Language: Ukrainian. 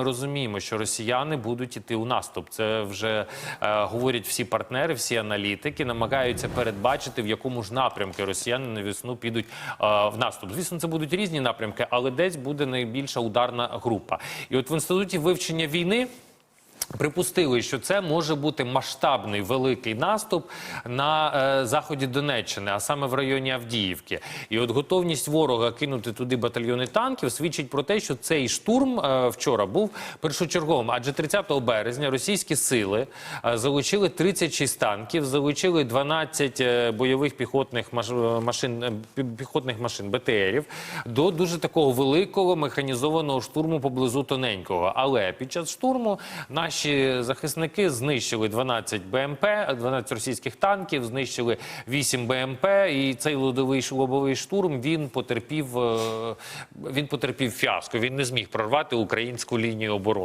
ми розуміємо, що росіяни будуть іти у наступ. Це вже е, говорять всі партнери, всі аналітики, намагаються передбачити, в якому ж напрямки росіяни на весну підуть е, в наступ. Звісно, це будуть різні напрямки, але десь буде найбільша ударна група. І от в інституті вивчення війни. Припустили, що це може бути масштабний великий наступ на е, заході Донеччини, а саме в районі Авдіївки. І от готовність ворога кинути туди батальйони танків свідчить про те, що цей штурм е, вчора був першочерговим. Адже 30 березня російські сили е, залучили 36 танків, залучили 12 е, бойових піхотних маш- машин, е, піхотних машин БТРів до дуже такого великого механізованого штурму поблизу тоненького. Але під час штурму наші захисники знищили 12 БМП, 12 російських танків, знищили 8 БМП. І цей лодовий лобовий штурм він потерпів, е, він потерпів фіаско. Він не зміг прорвати українську лінію оборони.